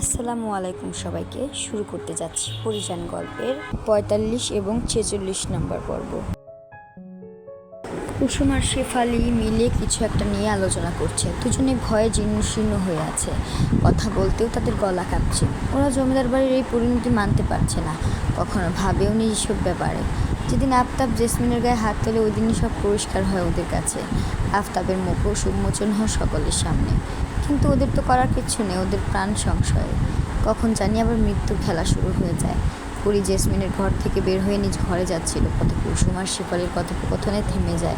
আসসালামু আলাইকুম সবাইকে। শুরু করতে যাচ্ছি পরিযান গল্পের পঁয়তাল্লিশ এবং ছেচল্লিশ নম্বর পর্ব। কুসুম আর শেফালি মিলে কিছু একটা নিয়ে আলোচনা করছে। দুজনে ভয়ে জীর্ণ শীর্ণ হয়ে আছে। কথা বলতেও তাদের গলা কাঁপছে। ওরা জমিদার বাড়ির এই পরিণতি মানতে পারছে না। কখনো ভাবেও নি এসব ব্যাপারে। যেদিন আফতাব জেসমিনের গায়ে হাত তোলে, ওই দিনই সব পরিষ্কার হয় ওদের কাছে। আফতাবের মুখও সুমোচন হয় সকলের সামনে। কিন্তু ওদের তো করার কিচ্ছু নেই, ওদের প্রাণ সংশয়ে। কখন জানি আবার মৃত্যুর খেলা শুরু হয়ে যায়। পুরী জেসমিনের ঘর থেকে বের হয়ে নিজ ঘরে যাচ্ছিল। কত কুসুম আর শেফালির কথোপকথনে থেমে যায়।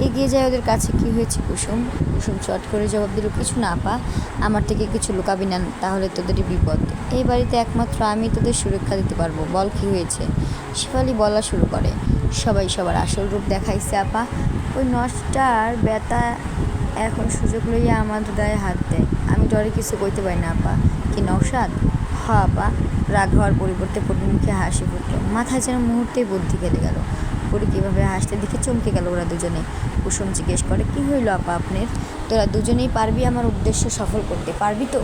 এগিয়ে যায় ওদের কাছে, কি হয়েছে কুসুম? কুসুম, চট করে জবাব দিল, কিছু না পা আমার থেকে কিছু লুকাবি না, তাহলে তোদেরই বিপদ। এই বাড়িতে একমাত্র আমি তোদের সুরক্ষা দিতে পারব। বল, কি হয়েছে? শেফালি বলা শুরু করে। সবাই সবার আসল রূপ দেখাইছে, আপা ওই নষ্টার ব্যথা এখন সুযোগ লইয়া আমাদের গায়ে হাত দেয়। আমি ডরে কিছু কইতে পারি না, আপা। কি নৌসাদ হ, আপা। রাগ হওয়ার পরিবর্তে পরির মুখে হাসি ফুটলো। মাথায় যেন মুহূর্তেই বুদ্ধি খেলে গেল। পরি কীভাবে হাসতে দেখে চমকে গেল ওরা দুজনে। কুসুম জিজ্ঞেস করে, কি হইল, আপা, আপনার? তোরা দুজনেই পারবি আমার উদ্দেশ্য সফল করতে, পারবি তো?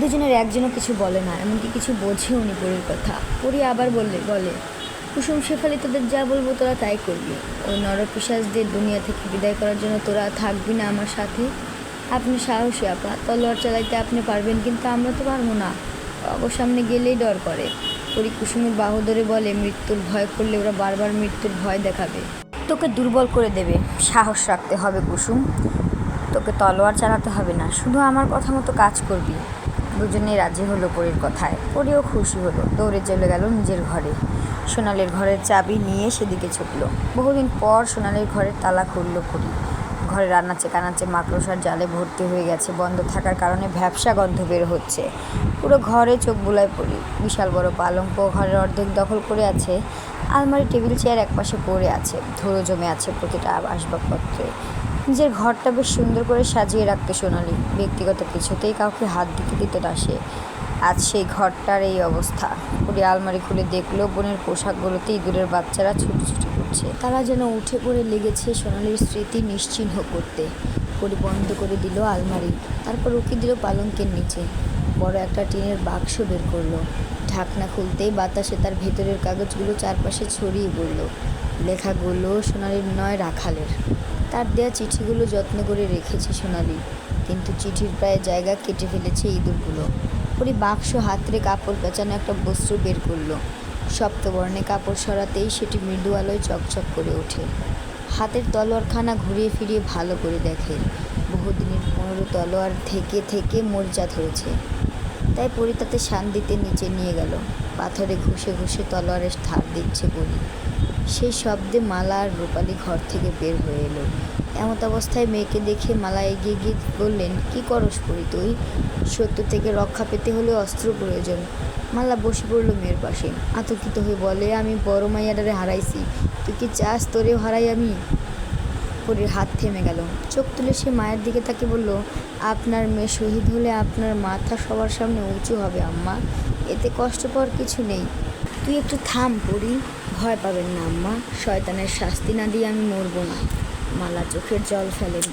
দুজনের একজনও কিছু বলে না, এমনকি কিছু বোঝেও নি পরির কথা। পরি আবার বললে, বলে। কুসুম শেফালি তোদের যা বলব তোরা তাই করবি। ওই নরপিসাজদের দুনিয়া থেকে বিদায় করার জন্য তোরা থাকবি না আমার সাথে। আপনি সাহসী, আপা। তলোয়ার চালাইতে আপনি পারবেন, কিন্তু আমরা তো পারব না। সামনে গেলেই ডর করে। পরি কুসুমের বাহু ধরে বলে, মৃত্যুর ভয় করলে ওরা বারবার মৃত্যুর ভয় দেখাবে। তোকে দুর্বল করে দেবে। সাহস রাখতে হবে কুসুম। তোকে তলোয়ার চালাতে হবে না। শুধু আমার কথা মতো কাজ করবি। দুজনেই রাজি হলো পরীর কথায়। পরিও খুশি হলো। দৌড়ে চলে গেল নিজের ঘরে। সোনালির ঘরের চাবি নিয়ে সেদিকে ছুটল। বহুদিন পর সোনালির ঘরের তালা খুলল পরি ঘরে রান্নাচে কানাচে মাকড়সার জালে ভর্তি হয়ে গেছে, বন্ধ থাকার কারণে ভ্যাবসা গন্ধ বের হচ্ছে। পুরো ঘরে চোখ বুলায় পড়ি। বিশাল বড় পালঙ্ক ঘরের অর্ধেক দখল করে আছে, আলমারি, টেবিল, চেয়ার একপাশে পড়ে আছে, ধুলো জমে আছে প্রতিটা আসবাবপত্রে। নিজের ঘরটা বেশ সুন্দর করে সাজিয়ে রাখতে সোনালি। ব্যক্তিগত কিছুতেই কাউকে হাত দিতে দিত না সে। আজ সেই ঘরটার এই অবস্থা। পুরি আলমারি খুলে দেখল, বোনের পোশাকগুলোতে ইঁদুরের বাচ্চারা ছুটি করছে তারা যেন উঠে পড়ে লেগেছে সোনালির স্মৃতি নিশ্চিহ্ন করতে। পরি বন্ধ করে দিল আলমারি। তারপর উকি দিল পালঙ্কের নিচে। বড় একটা টিনের বাক্স বের করল। ঢাকনা খুলতেই বাতাসে তার ভেতরের কাগজগুলো চারপাশে ছড়িয়ে পড়ল। লেখাগুলো সোনালির নয়, রাখালের। তার দেয়া চিঠিগুলো যত্ন করে রেখেছে সোনালি। কিন্তু চিঠির প্রায় জায়গা কেটে ফেলেছে ইঁদুরগুলো। পরি বাক্স হাতরে কাপড় পেঁচানো একটা বস্ত্র বের করল। সপ্তবর্ণে কাপড় সরাতেই সেটি মৃদু আলোয় চকচক করে ওঠে। হাতের তলোয়ারখানা ঘুরিয়ে ফিরিয়ে ভালো করে দেখে। বহুদিনের পনেরো তলোয়ার থেকে থেকে মরজা ধরেছে। তাই পরি তাতে শান দিতে নিচে নিয়ে গেল। পাথরে ঘষে ঘষে তলোয়ারের ধার দিচ্ছে বলি। সেই শব্দে মালা আর রূপালি ঘর থেকে বের হয়ে এলো। এমত অবস্থায় মেয়েকে দেখে মালা এগিয়ে গিয়ে বললেন, কি করস পড়ি তুই? সত্য থেকে রক্ষা পেতে হলে অস্ত্র প্রয়োজন। মালা বসে পড়ল মেয়ের পাশে। আতঙ্কিত হয়ে বলে, আমি বড় মাইয়াডারে হারাইছি। তুই কি চাস তোরেও হারাই আমি? পরীর হাত থেমে গেল। চোখ তুলে সে মায়ের দিকে তাকে বলল, আপনার মেয়ে শহীদ হলে আপনার মাথা সবার সামনে উঁচু হবে, আম্মা। এতে কষ্ট পাওয়ার কিছু নেই। তুই একটু থাম পড়ি ভয় পাবেন না, আম্মা। শয়তানের শাস্তি না দিয়ে আমি মরবো না। মালা চোখের জল ফেলেন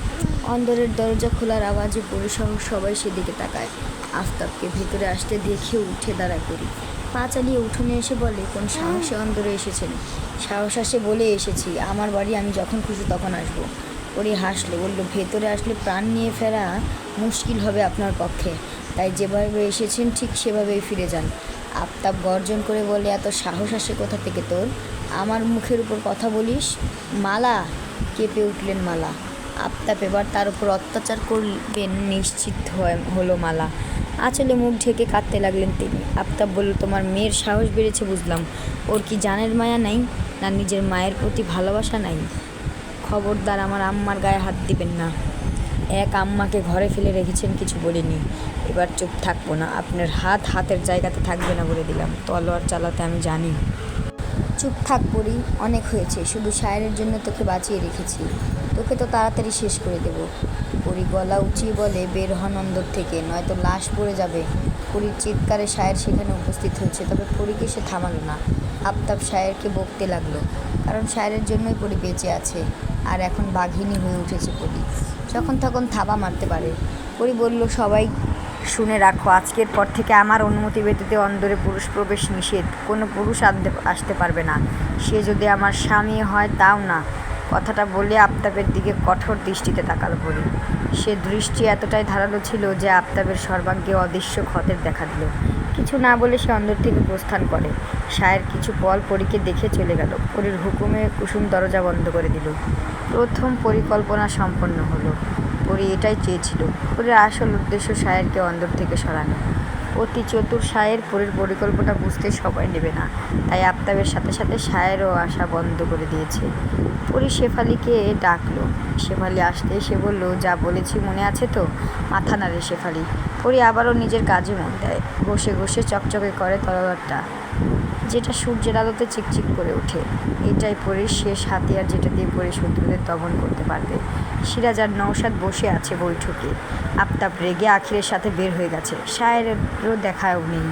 অন্দরের দরজা খোলার আওয়াজে পরিসহ সবাই সেদিকে তাকায়। আফতাবকে ভিতরে আসতে দেখে উঠে দাঁড়ায় করি পা চালিয়ে উঠোনে এসে বলে, কোন সাহসে অন্দরে এসেছেন? সাহস আসে বলে এসেছি। আমার বাড়ি আমি যখন খুশি তখন আসব। পরি হাসলো, বলল, ভেতরে আসলে প্রাণ নিয়ে ফেরা মুশকিল হবে আপনার পক্ষে। তাই যেভাবে এসেছেন ঠিক সেভাবেই ফিরে যান। আফতাব গর্জন করে বলে, এত সাহস আসে কোথা থেকে তোর? আমার মুখের উপর কথা বলিস? মালা? কেঁপে উঠলেন মালা। আফতাব এবার তার উপর অত্যাচার করবেন নিশ্চিত হলো মালা। আঁচলে মুখ ঢেকে কাঁদতে লাগলেন তিনি। আফতাব বলল, তোমার মেয়ের সাহস বেড়েছে বুঝলাম। ওর কি জানের মায়া নাই? না নিজের মায়ের প্রতি ভালোবাসা নাই? খবরদার, আমার আম্মার গায়ে হাত দিবেন না। এক আম্মাকে ঘরে ফেলে রেখেছেন, কিছু বলিনি। এবার চুপ থাকব না। আপনার হাত হাতের জায়গাতে থাকবে না বলে দিলাম। তলোয়ার চালাতে আমি জানি। চুপ থাক পড়ি অনেক হয়েছে। শুধু শায়ের জন্য তোকে বাঁচিয়ে রেখেছি। তোকে তো তাড়াতাড়ি শেষ করে দেব। পরি গলা উঁচিয়ে বলে, বের হন অন্দর থেকে, নয়তো লাশ পড়ে যাবে। পরির চিৎকারে শায়ের সেখানে উপস্থিত হয়েছে, তবে পরীকে সে থামালো না। আফতাব শায়েরকে বকতে লাগল, কারণ শায়ের জন্যই পরি বেঁচে আছে। আর এখন বাঘিনী হয়ে উঠেছে পরি। যখন তখন থাবা মারতে পারে। পরি বলল, সবাই শুনে রাখো, আজকের পর থেকে আমার অনুমতি ব্যতীত অন্দরে পুরুষ প্রবেশ নিষেধ। কোনো পুরুষ আনতে, আসতে পারবে না। সে যদি আমার স্বামী হয়, তাও না। কথাটা বলে আফতাবের দিকে কঠোর দৃষ্টিতে তাকালো পরি। সে দৃষ্টি এতটাই ধারালো ছিল যে আফতাবের সর্বাঙ্গে অদৃশ্য ক্ষতের দেখা দিল। কিছু না বলে সে অন্দর থেকে প্রস্থান করে। সায়ের কিছু পল পরীকে দেখে চলে গেল। পরীর হুকুমে কুসুম দরজা বন্ধ করে দিল। প্রথম পরিকল্পনা সম্পন্ন হলো। পরি এটাই চেয়েছিল। পরীর আসল উদ্দেশ্য সায়েরকে অন্দর থেকে সরানো। অতি চতুর সায়ের পরের পরিকল্পনা বুঝতে সবাই নেবে না। তাই আফতাবের সাথে সাথে সায়েরও আসা বন্ধ করে দিয়েছে। পরি শেফালিকে ডাকলো। শেফালি আসতে সে বলল, যা বলেছি মনে আছে তো? মাথা নাড়ে শেফালি। পরি আবারও নিজের কাজে মন দেয়। ঘষে ঘষে চকচকে করে তলোয়ারটা। যেটা সূর্যের আলোতে চিকচিক করে ওঠে। এটাই পরে শেষ হাতিয়ার যেটা দিয়ে পরে শত্রুদের দমন করতে পারবে। সিরাজ আর নৌসাদ বসে আছে বৈঠকে। আফতাব রেগে আখিরের সাথে বের হয়ে গেছে। শায়েরও দেখাও নেই।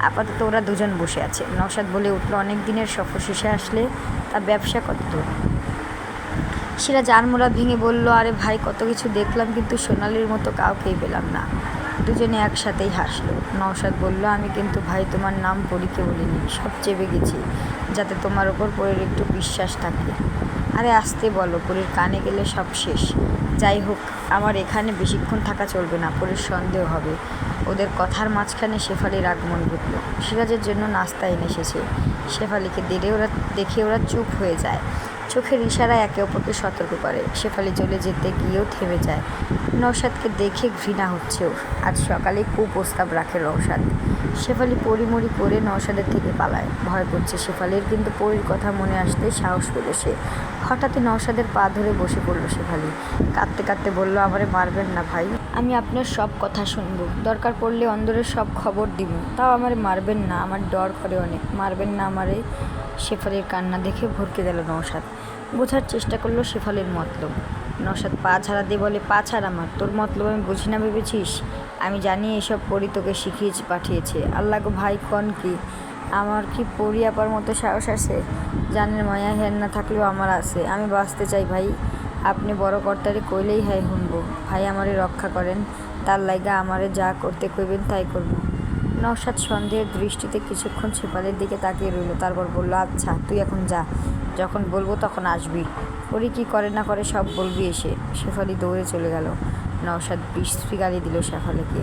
আপাতত ওরা দুজন বসে আছে। নৌসাদ বলে উঠল, অনেক দিনের সফর শেষে আসলে তা ব্যবসা কত সিরাজ আড়মোড়া ভেঙে বলল, আরে ভাই, কত কিছু দেখলাম, কিন্তু সোনালির মতো কাউকেই পেলাম না। দুজনে একসাথেই হাসলো। নওশাদ বলল, আমি কিন্তু ভাই, তোমার নাম পরীকে বলিনি, সব চেপে গেছি, যাতে তোমার ওপর পরের একটু বিশ্বাস থাকে। আরে আসতে বলো, পরীর কানে গেলে সব শেষ। যাই হোক, আমার এখানে বেশিক্ষণ থাকা চলবে না, পরীর সন্দেহ হবে। ওদের কথার মাঝখানে শেফালির আগমন ঘটল। সিরাজের জন্য নাস্তা এনে এসেছে শেফালিকে দিলে ওরা, দেখে ওরা চুপ হয়ে যায়। চোখের ইশারায় একে অপরকে সতর্ক করে। শেফালি চলে যেতে গিয়েও থেমে যায়। নৌসাদকে দেখে ঘৃণা হচ্ছে ওর। আজ সকালে কুপ্রস্তাব রাখে নৌসাদ শেফালি পরিমরি করে নৌসাদের থেকে পালায়। ভয় করছে শেফালির কিন্তু পরির কথা মনে আসতে সাহস পেল সে। হঠাৎই নৌসাদের পা ধরে বসে পড়ল শেফালি কাঁদতে কাঁদতে বলল, আমারে মারবেন না ভাই। আমি আপনার সব কথা শুনব। দরকার পড়লে অন্দরের সব খবর দিব। তাও আমারে মারবেন না। আমার ডর করে অনেক। মারবেন না আমারে। শেফালির কান্না দেখে ভরকে গেল নৌসাদ বোঝার চেষ্টা করল শেফালির মতলব। নৌসাদ পা ছাড়া দিয়ে বলে, পা ছাড়া আমার, তোর মতলব আমি বুঝি না, ভেবেছিস? আমি জানি এসব পড়ি তোকে শিখিয়েছি পাঠিয়েছে। আল্লাহ গো ভাই, কন কি? আমার কি পড়ি আপার মতো সাহস আছে? জানের মায়া হের না থাকলেও আমার আছে। আমি বাঁচতে চাই ভাই। আপনি বড় কর্তারে কইলেই হাই শুনব ভাই আমারে রক্ষা করেন। তার লাইগা আমারে যা করতে কইবেন তাই করব। নওশাদ সন্দেহের দৃষ্টিতে কিছুক্ষণ শেফালির দিকে তাকিয়ে রইল, তারপর বলল আচ্ছা তুই এখন যা। যখন বলব তখন আসবি। ওরি কি করে না করে সব বলবি এসে? শেফালি দৌড়ে চলে গেল। নওশাদ বিশ্রী গালি দিল শেফালিকে।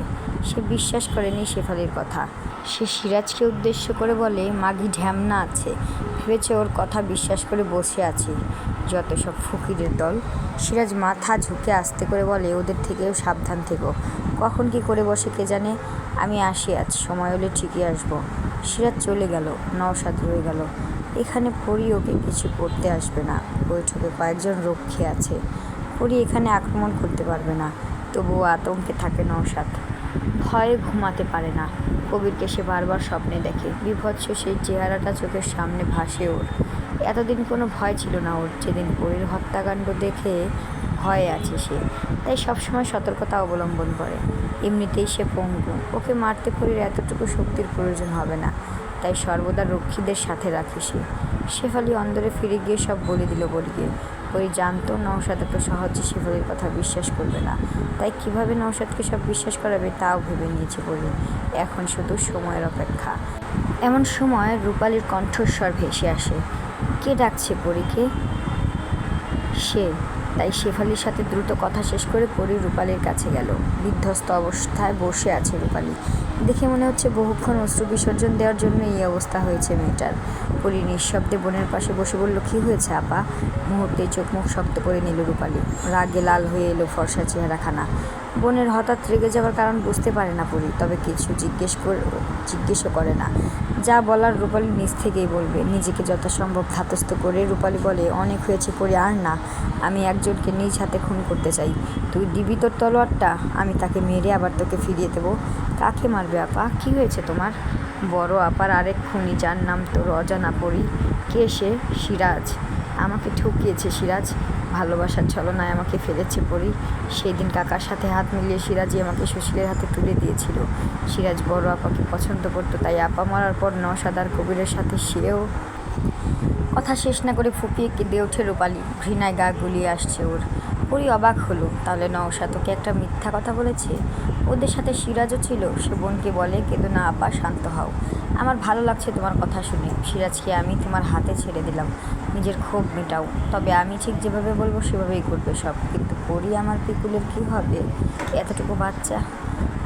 সে বিশ্বাস করেনি শেফালির কথা। সে সিরাজকে উদ্দেশ্য করে বলে, মাগি ঢ্যামনা আছে। ভেবেছে ওর কথা বিশ্বাস করে বসে আছে? যত সব ফকিরের দল। সিরাজ মাথা ঝুঁকে আসতে করে বলে, ওদের থেকেও সাবধান থেকো। কখন কি করে বসে কে জানে? আমি আসি, আজ সময় হলে ঠিকই আসব। সিরাজ চলে গেল, নওশাদ রয়ে গেল। এখানে পরি ওকে কিছু করতে আসবে না। বৈঠকে কয়েকজন রক্ষী আছে। পরি এখানে আক্রমণ করতে পারবে না। তবুও আতঙ্কে থাকে নওশাদ। ভয়ে ঘুমাতে পারে না। কবিরকে সে বারবার স্বপ্নে দেখে। বিভৎস সেই চেহারাটা চোখের সামনে ভাসে ওর। এতদিন কোনো ভয় ছিল না ওর। যেদিন পরীর হত্যাকাণ্ড দেখে ভয়ে আছে সে। তাই সবসময় সতর্কতা অবলম্বন করে। এমনিতেই সে পঙ্গু। ওকে মারতে পরীর এতটুকু শক্তির প্রয়োজন হবে না। তাই সর্বদা রক্ষীদের সাথে রাখে সে। শেফালি অন্দরে ফিরে গিয়ে সব বলে দিল বলিকে ওই জানতো নৌসাদ এত সহজে শেফালির কথা বিশ্বাস করবে না। তাই কীভাবে নৌসাদকে সব বিশ্বাস করাবে তাও ভেবে নিয়েছে বলি এখন শুধু সময়ের অপেক্ষা। এমন সময় রূপালীর কণ্ঠস্বর ভেসে আসে। কে ডাকছে পরীকে সে। তাই শেফালির সাথে দ্রুত কথা শেষ করে পরি রূপালীর কাছে গেল। বিধ্বস্ত অবস্থায় বসে আছে রূপালী। দেখে মনে হচ্ছে বহুক্ষণ অশ্রু বিসর্জন দেওয়ার জন্য এই অবস্থা হয়েছে মেয়েটার। পরি নিঃশব্দে বোনের পাশে বসে বলল, কী হয়েছে আপা? মুহূর্তে চোখ মুখ শক্ত করে নিল রূপালী। রাগে লাল হয়ে এলো ফর্সা চেহারাখানা। বোনের হঠাৎ রেগে যাওয়ার কারণ বুঝতে পারে না পরি, তবে কিছু জিজ্ঞেস করে জিজ্ঞেসও করে না। যা বলার রূপালী নিজ থেকেই বলবে। নিজেকে যথাসম্ভব ধাতস্থ করে রূপালী বলে, অনেক হয়েছে পরি আর না, আমি একজনকে নিজ হাতে খুন করতে চাই। তুই দিবি তোর তলোয়ারটা, আমি তাকে মেরে আবার তোকে ফিরিয়ে দেবো। কাকে মারবে আপা? কী হয়েছে তোমার? বড় আপার আরেক খুনি, যার নাম তোর অজানা পড়ি কে সে? সিরাজ। আমাকে ঠকিয়েছে সিরাজ। ভালোবাসার ছলনায় আমাকে ফেলেছে পড়ি সেই দিন কাকার সাথে হাত মিলিয়ে সিরাজই আমাকে সুশীলের হাতে তুলে দিয়েছিল। সিরাজ বড় আপাকে পছন্দ করতো, তাই আপা মরার পর নসাদার কবিরের সাথে সেও কথা শেষ না করে ফুপিয়ে কেঁদে ওঠে রূপালী। ঘৃণায় গা গুলিয়ে আসছে ওর। পরি অবাক হলো। তাহলে নওশা তোকে একটা মিথ্যা কথা বলেছে? ওদের সাথে সিরাজও ছিল। সে বোনকে বলে, কেঁদো না আপা, শান্ত হও। আমার ভালো লাগছে তোমার কথা শুনে। সিরাজকে আমি তোমার হাতে ছেড়ে দিলাম। নিজের ক্ষোভ মেটাও। তবে আমি ঠিক যেভাবে বলব, সেভাবেই করবে সব। কিন্তু পরি আমার পিকুলের কী হবে? এতটুকু বাচ্চা?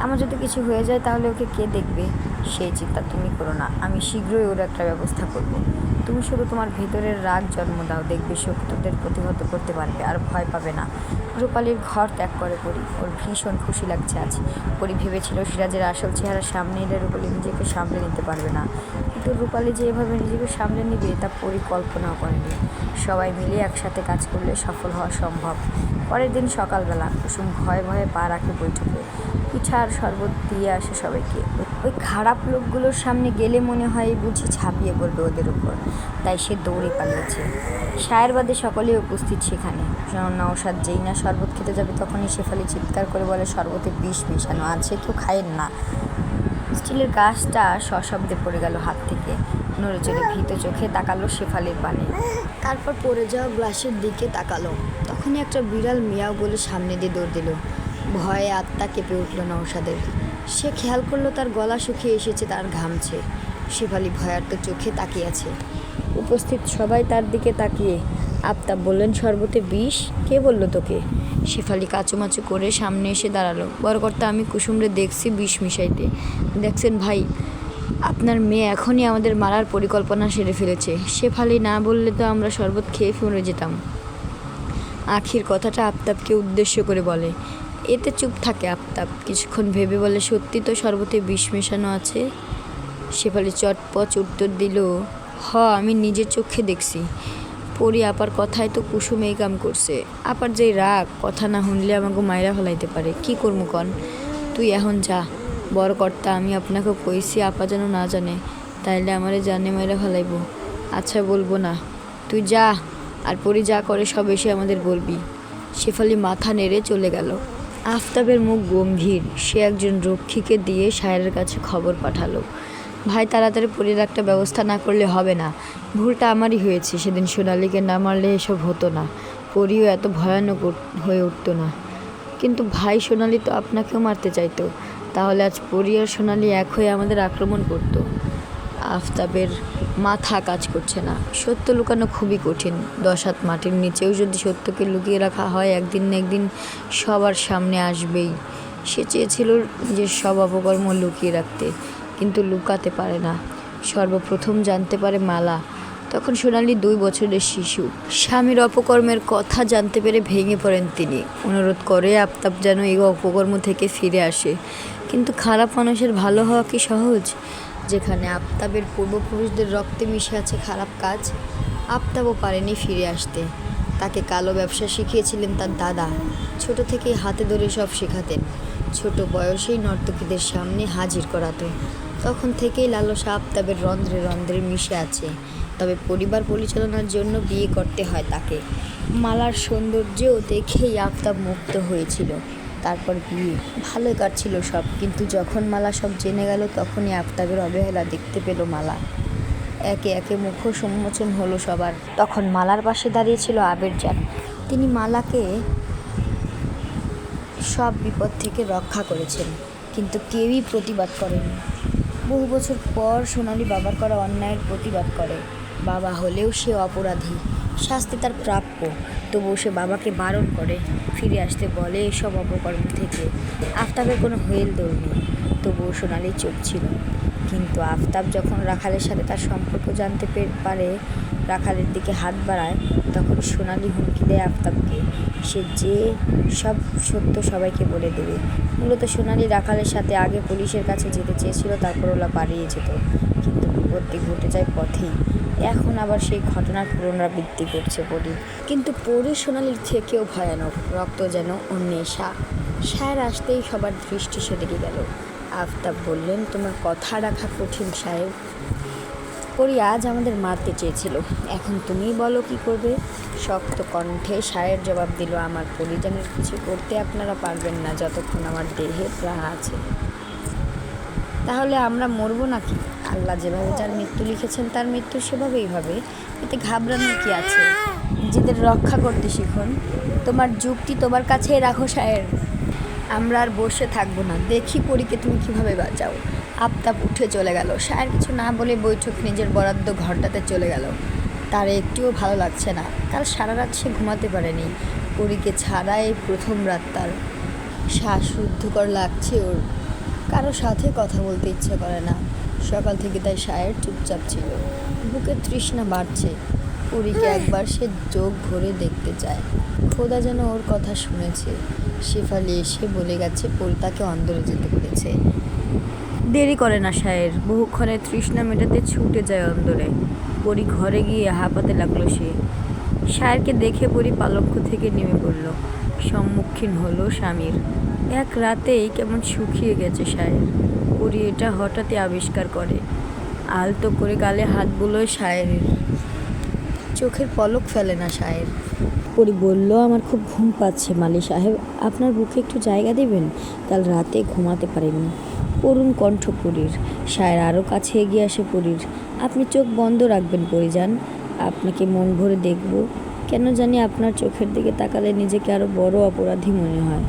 আমার যদি কিছু হয়ে যায়, তাহলে ওকে কে দেখবে? সেই চিন্তা তুমি করো না। আমি শীঘ্রই ওর একটা ব্যবস্থা করব। তুমি শুধু তোমার ভেতরের রাগ জন্ম দাও, দেখবে শত্রুদের প্রতিহত করতে পারবে আর ভয় পাবে না। রূপালীর ঘর ত্যাগ করে পড়ি ওর ভীষণ খুশি লাগছে আজ। পরি ভেবেছিল সিরাজের আসল চেহারা সামনে এলে রূপালী নিজেকে সামলে নিতে পারবে না। কিন্তু রূপালী যে এভাবে নিজেকে সামলে নেবে, তা পরিকল্পনাও করেনি। সবাই মিলে একসাথে কাজ করলে সফল হওয়া সম্ভব। পরের দিন সকালবেলা কুসুম ভয়ে ভয়ে পা রাখে বৈঠকে। আর শরবত দিয়ে আসে সবাইকে। ওই খারাপ লোকগুলোর সামনে গেলে মনে হয় বুঝি ছাপিয়ে পড়বে ওদের উপর। তাই সে দৌড়ে পালিয়েছে। সায়ের বাদে সকলেই উপস্থিত সেখানে। নওশাদ যেই না শরবত খেতে যাবে তখনই সে শেফালি চিৎকার করে বলে, শরবতে বিষ মেশানো আছে কেউ খায়েন না। স্টিলের গাছটা সশব্দে পড়ে গেল হাত থেকে। নড়ে চড়ে ভীত চোখে তাকালো শেফালির পানে। তারপর পড়ে যাওয়া গ্লাসের দিকে তাকালো। তখনই একটা বিড়াল মিয়াও বলে সামনে দিয়ে দৌড় দিল। ভয়ে আত্মা কেঁপে উঠল নৌসাদের সে খেয়াল করল তার গলা শুকিয়ে এসেছে তার ঘামছে শেফালি ভয়ার্ত চোখে তাকিয়ে আছে। উপস্থিত সবাই তার দিকে তাকিয়ে। আফতাব বললেন শরবতে বিষ? কে বলল তোকে? শেফালি কাচুমাচু করে সামনে এসে দাঁড়াল। বড় কর্তা আমি কুসুমরে দেখছি বিষ মিশাইতে। দেখছেন ভাই আপনার মেয়ে এখনই আমাদের মারার পরিকল্পনা সেরে ফেলেছে। শেফালি না বললে তো আমরা শরবত খেয়ে মরে যেতাম। আখির কথাটা আফতাবকে উদ্দেশ্য করে বলে। এতে চুপ থাকে আফতাব। কিছুক্ষণ ভেবে বলে, সত্যি তো শরবতে বিষ মেশানো আছে? শেফালি চটপচ উত্তর দিল, হ, আমি নিজের চোখে দেখছি। পরি আপার কথায় তো কুসুম এই কাম করছে। আপার যেই রাগ, কথা না শুনলে আমাকে মায়েরা ফেলাইতে পারে। কি করব কন? তুই এখন যা। বড় কর্তা, আমি আপনাকে কইছি, আপা যেন না জানে। তাইলে আমারে জানে মায়েরা ফেলাইব। আচ্ছা বলব না। তুই যা, আর পরি যা করে সব এসে আমাদের বলবি। শেফালি মাথা নেড়ে চলে গেল। আফতাবের মুখ গম্ভীর। সে একজন রক্ষীকে দিয়ে সায়েরের কাছে খবর পাঠালো। ভাই, তাড়াতাড়ি পরির একটা ব্যবস্থা না করলে হবে না। ভুলটা আমারই হয়েছে। সেদিন সোনালিকে না মারলে এসব হতো না। পরিও এত ভয়ানক হয়ে উঠতো না। কিন্তু ভাই, সোনালি তো আপনাকেও মারতে চাইতো। তাহলে আজ পরি আর সোনালি এক হয়ে আমাদের আক্রমণ করতো। আফতাবের মাথা কাজ করছে না। সত্য লুকানো খুবই কঠিন। দশ হাত মাটির নিচেও যদি সত্যকে লুকিয়ে রাখা হয়, একদিন না একদিন সবার সামনে আসবেই। সে চেয়েছিল যে সব অপকর্ম লুকিয়ে রাখতে, কিন্তু লুকাতে পারে না। সর্বপ্রথম জানতে পারে মালা। তখন সোনালি দুই বছরের শিশু। স্বামীর অপকর্মের কথা জানতে পেরে ভেঙে পড়েন তিনি। অনুরোধ করে আফতাব যেন এই অপকর্ম থেকে ফিরে আসে। কিন্তু খারাপ মানুষের ভালো হওয়া কি সহজ? যেখানে আফতাবের পূর্বপুরুষদের রক্তে মিশে আছে খারাপ কাজ, আফতাবও পারেনি ফিরে আসতে। তাকে কালো ব্যবসা শিখিয়েছিলেন তার দাদা। ছোট থেকেই হাতে ধরে সব শেখাতেন। ছোট বয়সেই নর্তকীদের সামনে হাজির করাতো। তখন থেকেই লালসা আফতাবের রন্ধ্রে রন্ধ্রে মিশে আছে। তবে পরিবার পরিচালনার জন্য বিয়ে করতে হয় তাকে। মালার সৌন্দর্যও দেখেই আফতাব মুক্ত হয়েছিল। তারপর বিয়ে। ভালোই কাটছিল সব, কিন্তু যখন মালা সব জেনে গেল, তখনই আফতাবের অবহেলা দেখতে পেল মালা। একে একে মুখ সম্মোচন হলো সবার। তখন মালার পাশে দাঁড়িয়েছিল আবেরজান তিনি মালাকে সব বিপদ থেকে রক্ষা করেছেন, কিন্তু কেউই প্রতিবাদ করেনি বহু বছর পর সোনালি বাবার করা অন্যায়ের প্রতিবাদ করে। বাবা হলেও সে অপরাধী। শাস্তি তার প্রাপ্য, তবুও সে বাবাকে বারণ করে, ফিরে আসতে বলে এসব অপকর্ম থেকে। আফতাবের কোনো হেল দোল নেই, তবুও সোনালি চুপ ছিল। কিন্তু আফতাব যখন রাখালের সাথে তার সম্পর্ক জানতে পারে রাখালের দিকে হাত বাড়ায়, তখন সোনালি হুমকি দেয় আফতাবকে। সে যে সব সত্য সবাইকে বলে দেবে। মূলত সোনালি রাখালের সাথে আগে পুলিশের কাছে যেতে চেয়েছিল, তারপর ওলা পালিয়ে যেত। কিন্তু বিপত্তি ঘটে যায় পথেই। এখন আবার সেই ঘটনার পুনরাবৃত্তি করছে পরি। কিন্তু পরি সোনালির থেকেও ভয়ানক রক্ত যেন ওর নেশা। সায়ের আসতেই সবার দৃষ্টি সেদিকে গেল। আফতাব বললেন, তোমার কথা রাখা কঠিন সাহেব পরি আজ আমাদের মারতে চেয়েছিল। এখন তুমি বলো কি করবে? শক্ত কণ্ঠে সায়ের জবাব দিল, আমার পরিজনের কিছু করতে আপনারা পারবেন না, যতক্ষণ আমার দেহে প্রাণ আছে। তাহলে আমরা মরবো নাকি? আল্লাহ যেভাবে যার মৃত্যু লিখেছেন, তার মৃত্যু সেভাবেই হবে। এতে ঘাবড়ানোর কি আছে? নিজেদের রক্ষা করতে শিখুন। তোমার যুক্তি তোমার কাছেই রাখো সায়ের। আমরা আর বসে থাকব না। দেখি পরীকে তুমি কীভাবে বাঁচাও। আফতাব উঠে চলে গেল। সায়ের কিছু না বলে বৈঠক নিজের বরাদ্দ ঘরটাতে চলে গেল। তার একটুও ভালো লাগছে না। কাল সারা রাত সে ঘুমাতে পারেনি। পরীকে ছাড়াই প্রথম রাত তার। শ্বাস শ্বাসরুদ্ধকর লাগছে ওর। কারও সাথে কথা বলতে ইচ্ছে করে না। সকাল থেকে তাই সায়ের চুপচাপ ছিল। বুকে তৃষ্ণা বাড়ছে। পুরীকে একবার সে চোখ ভরে দেখতে চায়। খোদা যেন ওর কথা শুনেছে। শেফালি এসে বলে গেছে পরি তাকে অন্দরে যেতে বলেছে। দেরি করে না সায়ের বহুক্ষণে তৃষ্ণা মেটাতে ছুটে যায় অন্দরে। পরি ঘরে গিয়ে হাঁপাতে লাগল সে। সায়েরকে দেখে পরি পালক্ষ থেকে নেমে পড়ল। সম্মুখীন হলো স্বামীর। এক রাতেই কেমন শুকিয়ে গেছে সায়ের পরি এটা হঠাৎই আবিষ্কার করে। আলতো করে গালে হাত বুলোয় সায়েরের চোখের পলক ফেলে না সায়ের পরি বলল, আমার খুব ঘুম পাচ্ছে মালি সাহেব। আপনার বুকে একটু জায়গা দেবেন? কাল রাতে ঘুমাতে পারেনি করুণ কণ্ঠ পুরীর সায়ের আরও কাছে এগিয়ে আসে পুরীর আপনি চোখ বন্ধ রাখবেন পরিযান আপনাকে মন ভরে দেখব। কেন জানি আপনার চোখের দিকে তাকালে নিজেকে আরও বড় অপরাধী মনে হয়।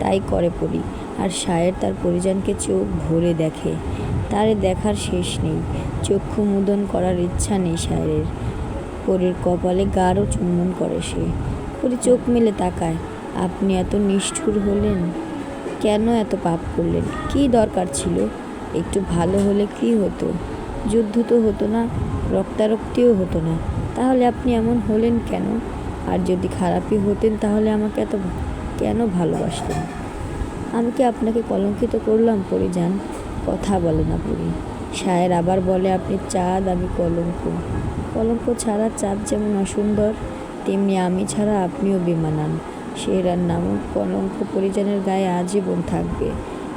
তাই করে পরি। আর সায়ের তার পরিজনকে চোখ ভরে দেখে। তার দেখার শেষ নেই। চক্ষু মুদন করার ইচ্ছা নেই সায়ের পরীর কপালে গাঢ় চুম্বন করে সে। পরি চোখ মেলে তাকায়। আপনি এত নিষ্ঠুর হলেন? কেন এত পাপ করলেন? কী দরকার ছিল? একটু ভালো হলে কী হতো? যুদ্ধ তো হতো না, রক্তারক্তিও হতো না। তাহলে আপনি এমন হলেন কেন? আর যদি খারাপই হতেন তাহলে আমাকে এত কেন ভালোবাসতেন আমি কি আপনাকে কলঙ্কিত করলাম পরিজান কথা বলে না পরি সায়ের আবার বলে, আপনি চাঁদ, আমি কলঙ্ক। কলঙ্ক ছাড়া চাঁদ যেমন অসুন্দর, তেমনি আমি ছাড়া আপনিও বেমানান। শেরার নামক কলঙ্ক পরিজনের গায়ে আজীবন থাকবে।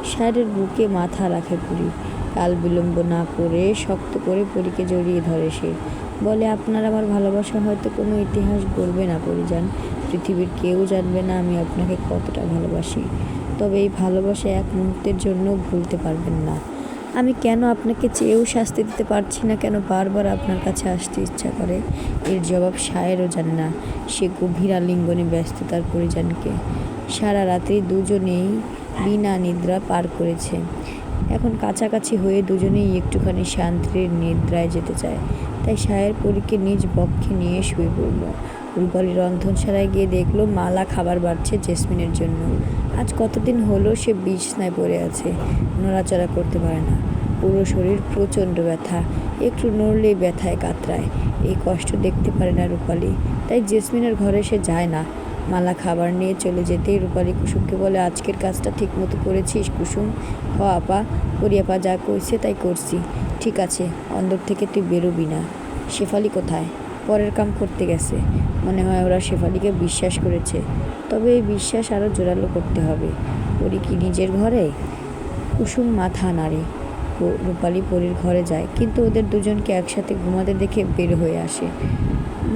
সায়ের বুকে মাথা রাখে পুরী কাল বিলম্ব না করে শক্ত করে পরীকে জড়িয়ে ধরে সে। বলে, আপনার আমার ভালোবাসা হয়তো কোনো ইতিহাস গড়বে না পরিজান পৃথিবীর কেউ জানবে না আমি আপনাকে কতটা ভালোবাসি। তবে এই ভালোবাসা এক মুহূর্তের জন্য ভুলতে পারবেন না। আমি কেন আপনাকে চেয়েও শাস্তি দিতে পারছি না? কেন বারবার আপনার কাছে আসতে ইচ্ছা করে? এর জবাব সায়েরও জানে না। সে গভীর আলিঙ্গনে ব্যস্ত তার পরিজনকে। সারা রাত্রি দুজনেই বিনা নিদ্রা পার করেছে। এখন কাছাকাছি হয়ে দুজনেই একটুখানি শান্তির নিদ্রায় যেতে চায়। তাই সায়ের পরীকে নিজ বক্ষে নিয়ে শুয়ে পড়ল। রূপালী রন্ধনশালায় গিয়ে দেখল, মালা খাবার বাড়ছে জেসমিনের জন্য। আজ কতদিন হলো সে বিছনায় পড়ে আছে, নড়াচড়া করতে পারে না। পুরো শরীর প্রচণ্ড ব্যথা, একটু নড়লেই ব্যথায় কাতরায়। এই কষ্ট দেখতে পারে না রূপালী, তাই জেসমিনের ঘরে সে যায় না। মালা খাবার নিয়ে চলে যেতেই রূপালী কুসুমকে বলে, আজকের কাজটা ঠিক মতো করেছিস কুসুম? হ আপা করিয়াপা যা কইছে তাই করছি। ঠিক আছে, অন্দর থেকে তুই বেরোবি না। শেফালি কোথায়? পরের কাম করতে গেছে। মনে হয় ওরা শেফালিকে বিশ্বাস করেছে। তবে এই বিশ্বাস আরও জোরালো করতে হবে। পরি কি নিজের ঘরে? কুসুম মাথা নাড়ে। রূপালী পরীর ঘরে যায়, কিন্তু ওদের দুজনকে একসাথে ঘুমাতে দেখে বের হয়ে আসে।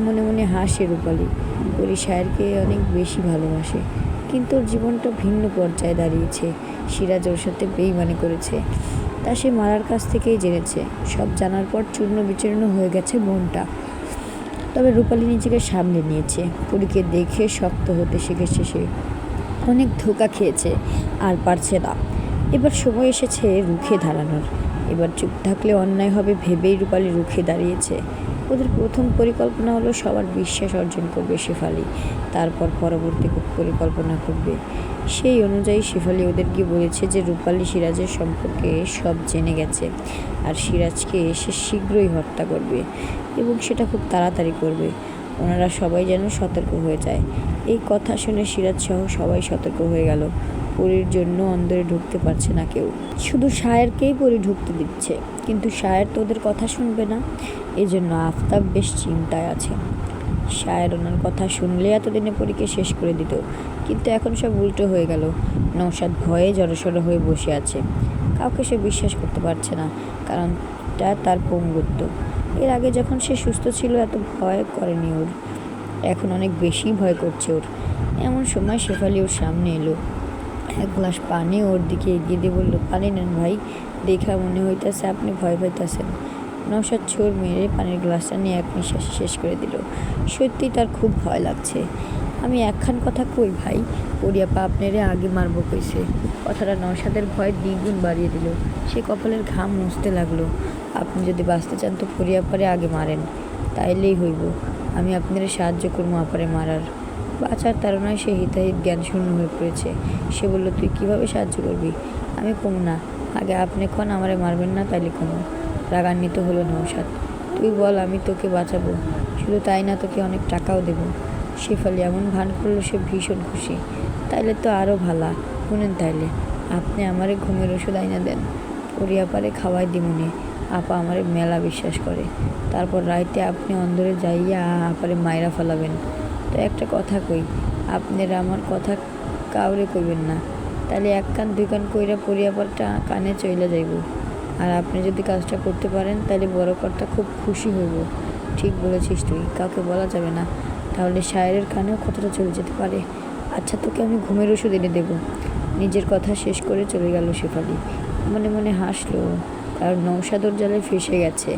মনে মনে হাসে রূপালী। পরি সায়েরকে অনেক বেশি ভালোবাসে, কিন্তু ওর জীবনটা ভিন্ন পর্যায়ে দাঁড়িয়েছে। সিরাজ ওর সাথে বেইমানি করেছে। তা সে মারার কাছ থেকেই জেনেছে। সব জানার পর চূর্ণ বিচূর্ণ হয়ে গেছে মনটা। তবে রূপালী নিজেকে সামনে নিয়েছে। পুরীকে দেখে শক্ত হতে শিখেছে সে। অনেক ধোকা খেয়েছে, আর পারছে না। এবার সময় এসেছে রুখে দাঁড়ানোর। এবার চুপ থাকলে অন্যায় হবে ভেবেই রূপালী রুখে দাঁড়িয়েছে। ওদের প্রথম পরিকল্পনা হলো সবার বিশ্বাস অর্জন করবে শেফালি। তারপর পরবর্তী পরিকল্পনা করবে। সেই অনুযায়ী শেফালি ওদেরকে বলেছে যে রূপালী সিরাজের সম্পর্কে সব জেনে গেছে আর সিরাজকে এসে শীঘ্রই হত্যা করবে এবং সেটা খুব তাড়াতাড়ি করবে। ওনারা সবাই যেন সতর্ক হয়ে যায়। এই কথা শুনে সিরাজ সহ সবাই সতর্ক হয়ে গেল। পরীর জন্য অন্দরে ঢুকতে পারছে না কেউ। শুধু শায়েরকেই পরি ঢুকতে দিচ্ছে, কিন্তু শায়ের তো ওদের কথা শুনবে না। এই জন্য আফতাব বেশ চিন্তায় আছে। শায়ের ওনার কথা শুনলে এতদিনে পরীকে শেষ করে দিত, কিন্তু এখন সব উল্টো হয়ে গেল। নৌসাদ ভয়ে জড়সড় হয়ে বসে আছে। কাউকে সে বিশ্বাস করতে পারছে না কারণ তা তার পঙ্গুত্ব। এর আগে যখন সে সুস্থ ছিল, এত ভয় করেনি ওর। এখন অনেক বেশি ভয় করছে ওর। এমন সময় শেফালি ওর সামনে এলো। এক গ্লাস পানি ওর দিকে এগিয়ে দিয়ে বলল, পানি নেন ভাই, দেখা মনে হইতেছে আপনি ভয় পাইতেছেন। নৌসাদ ছোর মেরে পানির গ্লাসটা নিয়ে এক নিঃশ্বাসে শেষ করে দিল। সত্যি তার খুব ভয় লাগছে। আমি একখান কথা কই ভাই পরিয়াপা আপনারে আগে মারবো কইছে। কথাটা নৌসাদের ভয় দ্বিগুণ বাড়িয়ে দিল। সে কপালের ঘাম মুছতে লাগল। আপনি যদি বাঁচতে চান তো পরিয়াপারে আগে মারেন, তাইলেই হইব। আমি আপনাদের সাহায্য করব আপারে মারার। বাঁচার তাড়নায় সে হিতাহিত জ্ঞান শূন্য হয়ে পড়েছে। সে বলল, তুই কীভাবে সাহায্য করবি? আমি কম না। আগে আপনি ক্ষণ আমারে মারবেন না, তাইলে কমো। রাগান্বিত হলো নৌসাদ তুই বল, আমি তোকে বাঁচাবো। শুধু তাই না, তোকে অনেক টাকাও দেবো। শেফালি এমন ভান করল, সে ভীষণ খুশি। তাইলে তো আরও ভালা, শুনেন তাইলে, আপনি আমারে ঘুমের ওষুধ আইনা দেন। পরিয়া পারে খাওয়াই দিমুনি আপা আমারে মেলা বিশ্বাস করে। তারপর রাইতে আপনি অন্দরে যাইয়া আপারে মাইরা ফেলাবেন। তো একটা কথা কই, আপনারা আমার কথা কাউরে কইবেন না। তাহলে এক কান, দুই কান কইরা পরিয়াপারটা কানে চইলা যাইব। আর আপনি যদি কাজটা করতে পারেন, তাহলে বড় কর্তা খুব খুশি হইব। ঠিক বলেছিস তুই, কাউকে বলা যাবে না। তাহলে শায়ের কানেও কথাটা চলে যেতে পারে। আচ্ছা তোকে আমি ঘুমের ওষুধ এনে দেবো। নিজের কথা শেষ করে চলে গেল শেফালি। মনে মনে হাসলো। কারণ নৌসাদর জালে ফেসে গেছে।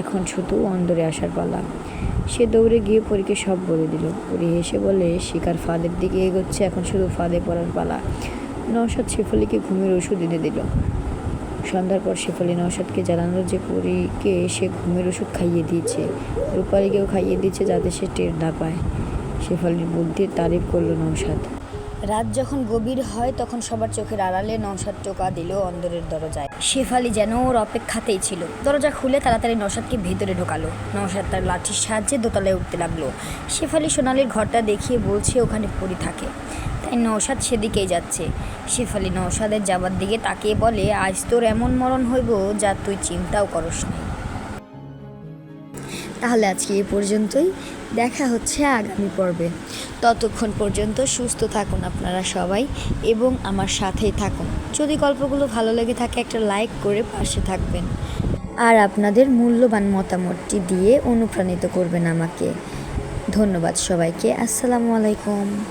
এখন শুধু অন্দরে আসার পালা। সে দৌড়ে গিয়ে পরীকে সব বলে দিল। পরি হেসে বলে, শিকার ফাঁদের দিকে এগোচ্ছে, এখন শুধু ফাঁদে পড়ার পালা। নৌসাদ শেফালিকে ঘুমের ওষুধ এনে দিল। সন্ধ্যার পর শেফালি নৌসাদকে জানালো যে, পরীকে সে ঘুমের ওষুধ খাইয়ে দিয়েছে। রূপালীকেও খাইয়ে দিয়েছে যাতে সে টের না পায়। শেফালির বুদ্ধির তারিফ করল নৌসাদ রাত যখন গভীর হয়, তখন সবার চোখের আড়ালে নৌসাদ টোকা দিল অন্দরের দরজায়। শেফালি যেন ওর অপেক্ষাতেই ছিল। দরজা খুলে তাড়াতাড়ি নৌসাদকে ভেতরে ঢোকালো। নৌসাদ তার লাঠির সাহায্যে দোতলায় উঠতে লাগল। শেফালি সোনালির ঘরটা দেখিয়ে বলছে, ওখানে পড়ি থাকে। তাই নৌসাদ সেদিকেই যাচ্ছে। শেফালি নৌসাদের যাবার দিকে তাকিয়ে বলে, আজ তোর এমন মরণ হইব যা তুই চিন্তাও করস নাই তাহলে আজকে এই পর্যন্তই। দেখা হচ্ছে আগামী পর্বে। ততক্ষণ পর্যন্ত সুস্থ থাকুন আপনারা সবাই এবং আমার সাথেই থাকুন। যদি গল্পগুলো ভালো লেগে থাকে, একটা লাইক করে পাশে থাকবেন। আর আপনাদের মূল্যবান মতামতটি দিয়ে অনুপ্রাণিত করবেন আমাকে। ধন্যবাদ সবাইকে। আসসালামু আলাইকুম।